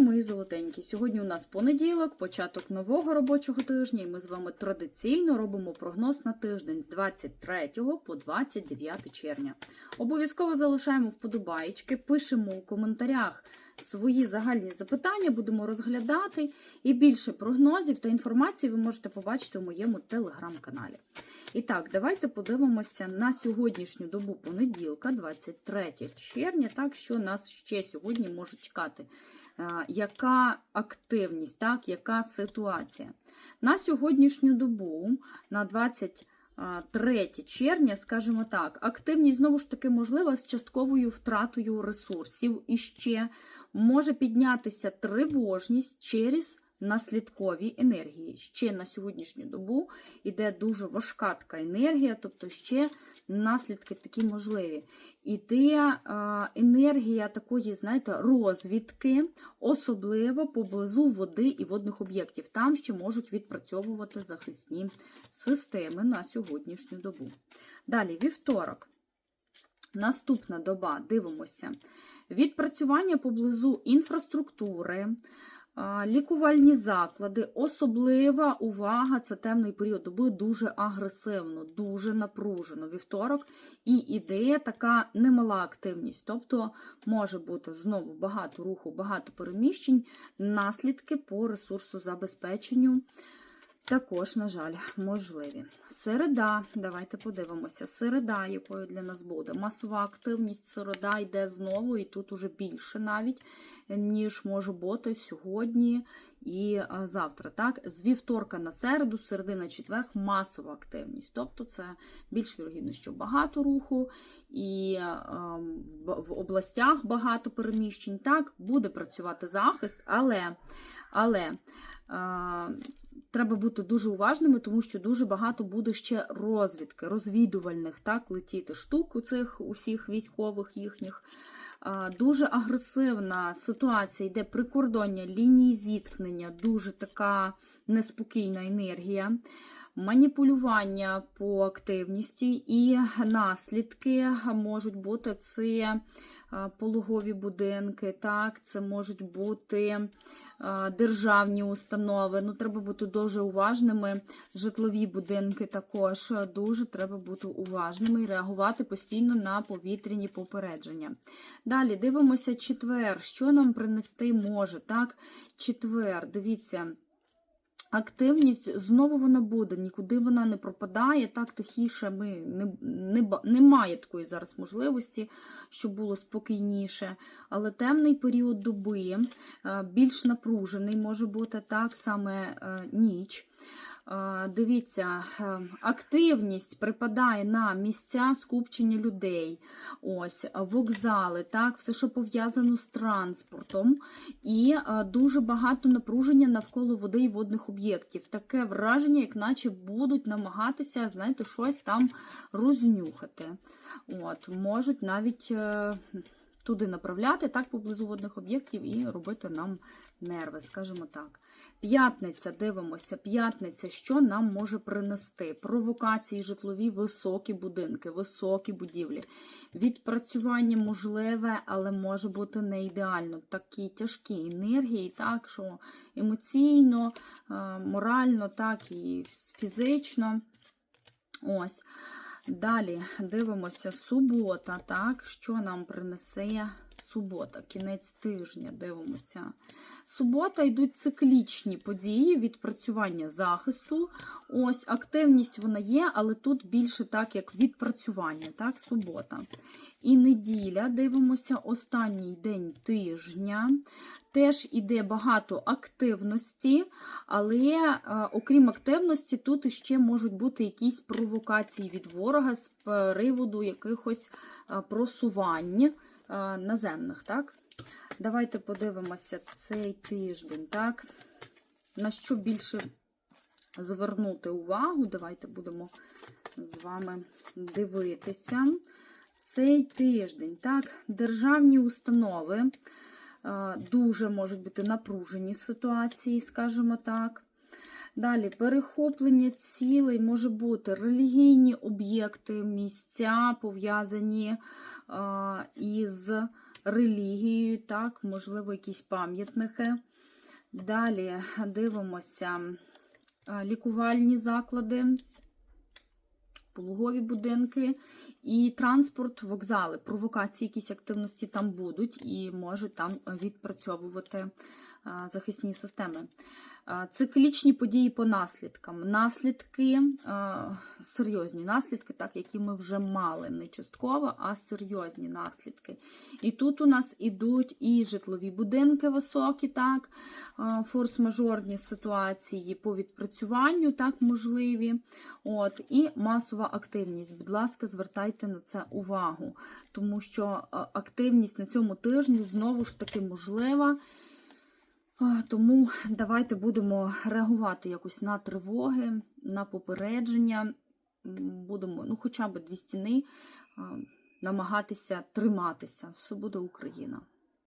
Мої золотенькі! Сьогодні у нас понеділок, початок нового робочого тижня, і ми з вами традиційно робимо прогноз на тиждень з 23 по 29 червня. Обов'язково залишаємо вподобайки, пишемо у коментарях свої загальні запитання, будемо розглядати. І більше прогнозів та інформації ви можете побачити у моєму телеграм-каналі. І так, давайте подивимося на сьогоднішню добу понеділка, 23 червня, так що нас ще сьогодні може чекати. Е, Яка активність, так, яка ситуація? На сьогоднішню добу, на 23 червня, скажімо так, активність знову ж таки можлива з частковою втратою ресурсів і ще може піднятися тривожність через наслідкові енергії. Ще на сьогоднішню добу йде дуже важка така енергія, тобто ще наслідки такі можливі. Іде е, енергія такої, знаєте, розвідки, особливо поблизу води і водних об'єктів. Там ще можуть відпрацьовувати захисні системи на сьогоднішню добу. Далі, вівторок. Наступна доба, дивимося. Відпрацювання поблизу інфраструктури, лікувальні заклади, особлива увага, це темний період доби дуже агресивно, дуже напружено. Вівторок і ідея така немала активність. Тобто може бути знову багато руху, багато переміщень, наслідки по ресурсозабезпеченню. Також, на жаль, можливі. Середа, давайте подивимося. Середа, якою для нас буде. Масова активність середа йде знову, і тут уже більше навіть, ніж може бути сьогодні і завтра. Так, З вівторка на середу, з середи на четверг масова активність. Тобто це більш вірогідно, що багато руху, і в, областях багато переміщень. Так, буде працювати захист, але. але Треба бути дуже уважними, тому що дуже багато буде ще розвідки, розвідувальних, так, летіти. Штук у цих усіх військових їхніх. Дуже агресивна ситуація. Йде прикордоння, лінії зіткнення, дуже така неспокійна енергія, маніпулювання по активності і наслідки можуть бути це пологові будинки, так, це можуть бути державні установи. Ну, треба бути дуже уважними. Житлові будинки також дуже треба бути уважними і реагувати постійно на повітряні попередження. Далі дивимося четвер, що нам принести може. так? Четвер, дивіться. Активність знову вона буде, нікуди вона не пропадає. Так тихіше ми не, не, немає такої зараз можливості, щоб було спокійніше. Але темний період доби, е, більш напружений може бути так саме е, ніч. Е, Дивіться, е, активність припадає на місця скупчення людей, ось вокзали, так, все, що пов'язано з транспортом, і е, дуже багато напруження навколо води і водних об'єктів. Таке враження, як наче будуть намагатися, знаєте, щось там рознюхати. От, Можуть навіть е, туди направляти, так, поблизу водних об'єктів, і робити нам нерви, скажімо так. П'ятниця, дивимося, п'ятниця, що нам може принести? Провокації, житлові, високі будинки, високі будівлі. Відпрацювання можливе, але може бути не ідеально. Такі тяжкі енергії, так, що емоційно, е, морально, так і фізично. Ось. Далі дивимося субота, так, що нам принесе субота, кінець тижня, дивимося. Субота йдуть циклічні події, відпрацювання захисту. Ось активність вона є, але тут більше так, як відпрацювання, так, субота. І неділя, дивимося, останній день тижня. Теж іде багато активності, але е, окрім активності, тут іще можуть бути якісь провокації від ворога з приводу якихось е, просувань наземних. так? Давайте подивимося цей тиждень, так? На що більше звернути увагу. Давайте будемо з вами дивитися. Цей тиждень, так, державні установи е, дуже можуть бути напружені ситуації, скажімо так. Далі перехоплення цілей може бути релігійні об'єкти, місця пов'язані е, із релігією, так, можливо, якісь пам'ятники. Далі дивимося а, лікувальні заклади, пологові будинки і транспорт, вокзали. Провокації, якісь активності там будуть і можуть там відпрацьовувати захисні системи. Циклічні події по наслідкам. Наслідки, серйозні наслідки, так, які ми вже мали, не частково, а серйозні наслідки. І тут у нас ідуть і житлові будинки високі, так, форс-мажорні ситуації по відпрацюванню, так, можливі. От, і масова активність. Будь ласка, звертайте на це увагу, тому що активність на цьому тижні знову ж таки можлива. Тому давайте будемо реагувати якось на тривоги, на попередження. Будемо, ну, хоча б дві стіни, намагатися триматися. Все буде Україна.